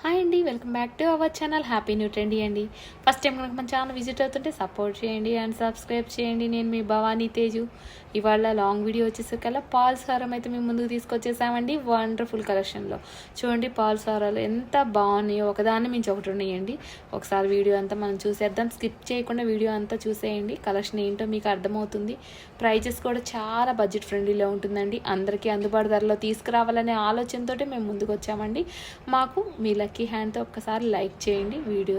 Hi అండి welcome back to our channel. Happy new trendy అండి first time కనుక మన ఛానల్ విజిట్ అవుతుంటే సపోర్ట్ చేయండి అండ్ సబ్స్క్రైబ్ చేయండి. నేను మీ భవానీ తేజు. ఇవాళ లాంగ్ వీడియో వచ్చేసరికల్లా పాల్స్ సారం అయితే మేము ముందుకు తీసుకొచ్చేసామండి వండర్ఫుల్ కలెక్షన్లో చూడండి పాల్ సారాలు ఎంత బాగున్నాయో. ఒకదాన్ని మించి ఒకటి ఉన్నాయండి. ఒకసారి వీడియో అంతా మనం చూసేద్దాం. స్కిప్ చేయకుండా వీడియో అంతా చూసేయండి. కలెక్షన్ ఏంటో మీకు అర్థమవుతుంది. ప్రైజెస్ కూడా చాలా బడ్జెట్ ఫ్రెండ్లీలో ఉంటుందండి. అందరికీ అందుబాటు ధరలో తీసుకురావాలనే ఆలోచనతో మేము ముందుకు వచ్చామండి. మాకు మీ లక్కీ హ్యాండ్తో ఒక్కసారి లైక్ చేయండి. వీడియో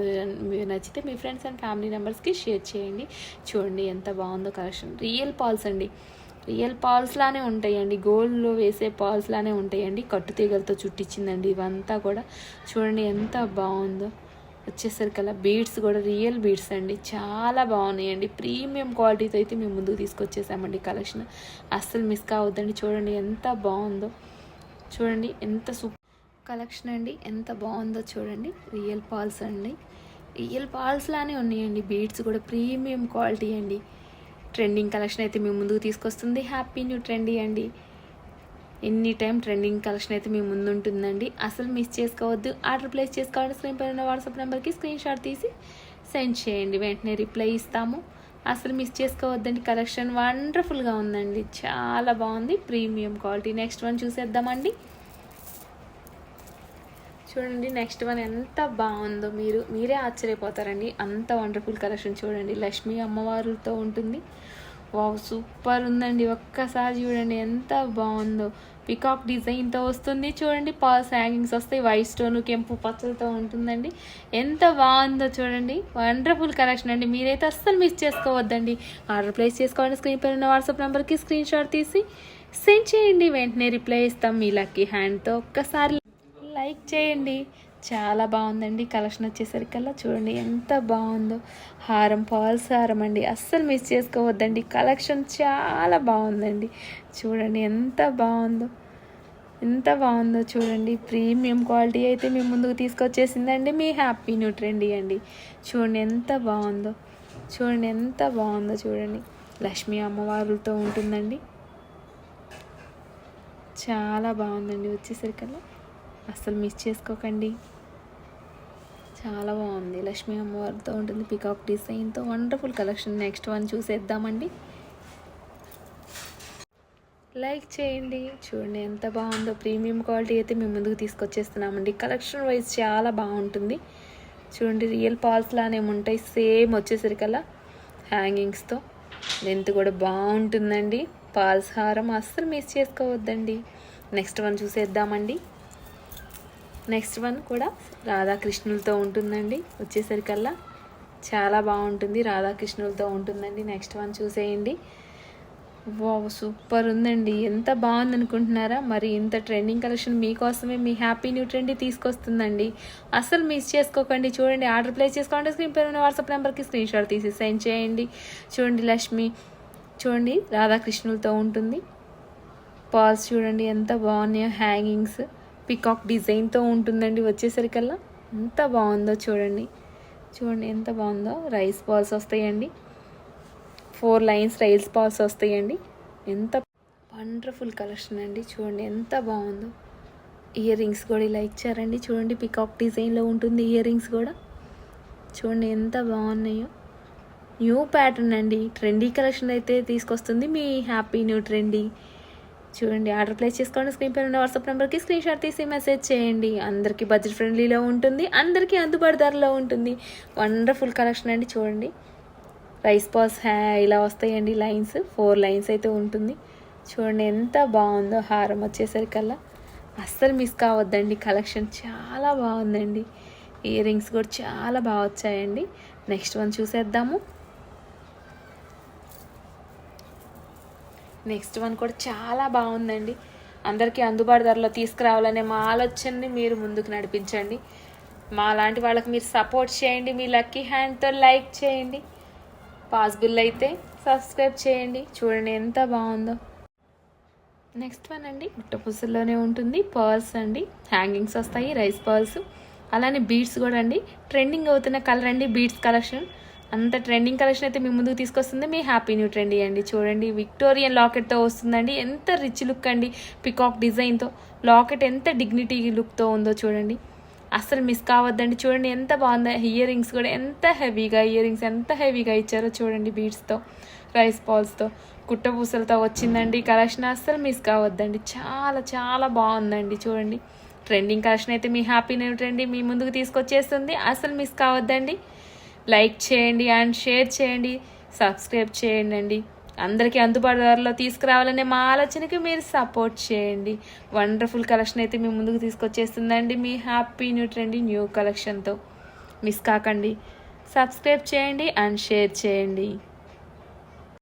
నచ్చితే మీ ఫ్రెండ్స్ అండ్ ఫ్యామిలీ మెంబర్స్కి షేర్ చేయండి. చూడండి ఎంత బాగుందో కలెక్షన్. రియల్ పాల్స్ అండి. రియల్ పాల్స్ లానే ఉంటాయండి. గోల్డ్లో వేసే పాల్స్ లానే ఉంటాయండి. కట్టు తీగలతో చుట్టించిందండి ఇవంతా కూడా. చూడండి ఎంత బాగుందో. వచ్చేసరికల్లా బీడ్స్ కూడా రియల్ బీడ్స్ అండి. చాలా బాగున్నాయండి. ప్రీమియం క్వాలిటీతో అయితే మేము ముందుకు తీసుకొచ్చేసామండి కలెక్షన్. అస్సలు మిస్ కావద్దండి. చూడండి ఎంత బాగుందో. చూడండి ఎంత సూప్ కలెక్షన్ అండి. ఎంత బాగుందో చూడండి. రియల్ పాల్స్ అండి. రియల్ పాల్స్ లానే ఉన్నాయండి. బీడ్స్ కూడా ప్రీమియం క్వాలిటీ అండి. ట్రెండింగ్ కలెక్షన్ అయితే మీ ముందుకు తీసుకొస్తుంది. హ్యాపీ న్యూ ట్రెండీ అండి. ఎనీ టైం ట్రెండింగ్ కలెక్షన్ అయితే మీ ముందు ఉంటుందండి. అసలు మిస్ చేసుకోవద్దు. ఆర్డర్ ప్లేస్ చేసుకోవాలంటే స్క్రీన్ పైన వాట్సాప్ నెంబర్కి స్క్రీన్ షాట్ తీసి సెండ్ చేయండి. వెంటనే రిప్లై ఇస్తాము. అసలు మిస్ చేసుకోవద్దండి. కలెక్షన్ వండర్ఫుల్గా ఉందండి. చాలా బాగుంది. Premium quality. నెక్స్ట్ వన్ చూసేద్దామండి. చూడండి నెక్స్ట్ వన్ ఎంత బాగుందో. మీరు మీరే ఆశ్చర్యపోతారండి. అంత వండర్ఫుల్ కలెక్షన్ చూడండి. లక్ష్మీ అమ్మవారులతో ఉంటుంది. వావ్ సూపర్ ఉందండి. ఒక్కసారి చూడండి ఎంత బాగుందో. పికాక్ డిజైన్తో వస్తుంది చూడండి. పాల్స్ హ్యాంగింగ్స్ వస్తాయి. వైట్ స్టోన్ కెంపు పచ్చలతో ఉంటుందండి. ఎంత బాగుందో చూడండి. వండర్ఫుల్ కలెక్షన్ అండి. మీరైతే అస్సలు మిస్ చేసుకోవద్దండి. ఆర్డర్ ప్లేస్ చేసుకోవాలని స్క్రీన్ పైన ఉన్న వాట్సాప్ నెంబర్కి స్క్రీన్ షాట్ తీసి సెండ్ చేయండి. వెంటనే రిప్లై ఇస్తాం. మీ లక్కీ హ్యాండ్తో ఒక్కసారి లైక్ చేయండి. చాలా బాగుందండి. కలెక్షన్ వచ్చేసరికల్లా చూడండి ఎంత బాగుందో. హారం పాల్స్ హారం అండి. అస్సలు మిస్ చేసుకోవద్దండి. కలెక్షన్ చాలా బాగుందండి. చూడండి ఎంత బాగుందో. ఎంత బాగుందో చూడండి. ప్రీమియం క్వాలిటీ అయితే మీ ముందుకు తీసుకొచ్చేసిందండి. మీ హ్యాపీ న్యూట్రెండీ అండి. చూడండి ఎంత బాగుందో. చూడండి ఎంత బాగుందో చూడండి. లక్ష్మీ అమ్మవారులతో ఉంటుందండి. చాలా బాగుందండి వచ్చేసరికల్లా. అస్సలు మిస్ చేసుకోకండి. చాలా బాగుంది. లక్ష్మీ అమ్మవారితో ఉంటుంది పికాక్ డిజైన్తో వండర్ఫుల్ కలెక్షన్ నెక్స్ట్ వన్ చూసేద్దామండి. లైక్ చేయండి. చూడండి ఎంత బాగుందో. ప్రీమియం క్వాలిటీ అయితే మేము ముందుకు తీసుకొచ్చేస్తున్నామండి. కలెక్షన్ వైజ్ చాలా బాగుంటుంది. చూడండి రియల్ పాల్స్ లానే ఉంటాయి. సేమ్ వచ్చేసరికల్లా హ్యాంగింగ్స్తో లెంత్ కూడా బాగుంటుందండి. పాల్స్ హారం అస్సలు మిస్ చేసుకోవద్దండి. నెక్స్ట్ వన్ చూసేద్దామండి. నెక్స్ట్ వన్ కూడా రాధాకృష్ణులతో ఉంటుందండి. వచ్చేసరికల్లా చాలా బాగుంటుంది. రాధాకృష్ణులతో ఉంటుందండి. నెక్స్ట్ వన్ చూసేయండి. వా సూపర్ ఉందండి. ఎంత బాగుంది అనుకుంటున్నారా మరి ఇంత ట్రెండింగ్ కలెక్షన్ మీకోసమే మీ హ్యాపీ న్యూ ట్రెండ్ తీసుకొస్తుందండి. అసలు మిస్ చేసుకోకండి. చూడండి ఆర్డర్ ప్లేస్ చేసుకోండి స్క్రీన్ పేరు ఉన్న వాట్సాప్ నెంబర్కి స్క్రీన్ షాట్ తీసి సెండ్ చేయండి. చూడండి లక్ష్మి. చూడండి రాధాకృష్ణులతో ఉంటుంది. పాల్స్ చూడండి ఎంత బాగున్నాయో హ్యాంగింగ్స్ పికాక్ డిజైన్తో ఉంటుందండి వచ్చేసరికల్లా. ఎంత బాగుందో చూడండి. చూడండి ఎంత బాగుందో. రైస్ బాల్స్ వస్తాయండి. ఫోర్ లైన్స్ రైస్ బాల్స్ వస్తాయండి. ఎంత వండర్ఫుల్ కలెక్షన్ అండి. చూడండి ఎంత బాగుందో. ఇయర్ రింగ్స్ కూడా ఇలా ఇచ్చారండి. చూడండి పికాక్ డిజైన్లో ఉంటుంది ఇయర్ రింగ్స్ కూడా. చూడండి ఎంత బాగున్నాయో. న్యూ ప్యాటర్న్ అండి. ట్రెండీ కలెక్షన్ అయితే తీసుకొస్తుంది. మీ హ్యాపీ న్యూ ట్రెండీ. చూడండి ఆర్డర్ ప్లేస్ చేసుకోండి స్క్రీన్ పైన ఉన్న వాట్సాప్ నెంబర్కి స్క్రీన్ షాట్ తీసి మెసేజ్ చేయండి. అందరికీ బడ్జెట్ ఫ్రెండ్లీలో ఉంటుంది అందరికీ అందుబాటు ధరలో ఉంటుంది. వండర్ఫుల్ కలెక్షన్ అండి చూడండి. రైస్ పాస్ హ్యా ఇలా వస్తాయండి లైన్స్ ఫోర్ లైన్స్ అయితే ఉంటుంది. చూడండి ఎంత బాగుందో హారం వచ్చేసరికల్లా. అస్సలు మిస్ కావద్దండి కలెక్షన్ చాలా బాగుందండి. ఇయర్ రింగ్స్ కూడా చాలా బాగా వచ్చాయండి. నెక్స్ట్ వన్ చూసేద్దాము. నెక్స్ట్ వన్ కూడా చాలా బాగుందండి. అందరికీ అందుబాటు ధరలో తీసుకురావాలనే మా ఆలోచనని మీరు ముందుకు నడిపించండి. మా లాంటి వాళ్ళకి మీరు సపోర్ట్ చేయండి మీ లక్కీ హ్యాండ్తో లైక్ చేయండి. పాసిబుల్ అయితే సబ్స్క్రైబ్ చేయండి. చూడండి ఎంత బాగుందో. నెక్స్ట్ వన్ అండి గుట్టపుసల్లోనే ఉంటుంది. పర్ల్స్ అండి హ్యాంగింగ్స్ వస్తాయి రైస్ పర్ల్స్. అలానే బీడ్స్ కూడా అండి. ట్రెండింగ్ అవుతున్న కలర్ అండి బీడ్స్ కలెక్షన్. అంత ట్రెండింగ్ కలెక్షన్ అయితే మీ ముందుకు తీసుకొస్తుంది. మీ హ్యాపీ న్యూ ట్రెండీ అండి చూడండి విక్టోరియన్ లాకెట్తో వస్తుందండి. ఎంత రిచ్ లుక్ అండి పికాక్ డిజైన్తో లాకెట్ ఎంత డిగ్నిటీ లుక్తో ఉందో చూడండి. అస్సలు మిస్ కావద్దండి. చూడండి ఎంత బాగుందో. ఇయర్ రింగ్స్ కూడా ఎంత హెవీగా ఇయర్ రింగ్స్ ఎంత హెవీగా ఇచ్చారో చూడండి బీడ్స్తో రైస్ బాల్స్తో కుట్టపూసలతో వచ్చిందండి. కలెక్షన్ అస్సలు మిస్ కావద్దండి. చాలా చాలా బాగుందండి చూడండి. ట్రెండింగ్ కలెక్షన్ అయితే మీ హ్యాపీ న్యూ ట్రెండి మీ ముందుకు తీసుకొచ్చేస్తుంది. అసలు మిస్ కావద్దండి. లైక్ చేయండి అండ్ షేర్ చేయండి సబ్స్క్రైబ్ చేయండి అండి అందరికీ అందుబాటు ధరలో తీసుకురావాలనే మా ఆలోచనకి మీరు సపోర్ట్ చేయండి. వండర్ఫుల్ కలెక్షన్ అయితే మీ ముందుకు తీసుకొచ్చేస్తుందండి. మీ హ్యాపీ న్యూ ట్రెండీ న్యూ కలెక్షన్తో. మిస్ కాకండి. సబ్స్క్రైబ్ చేయండి అండ్ షేర్ చేయండి.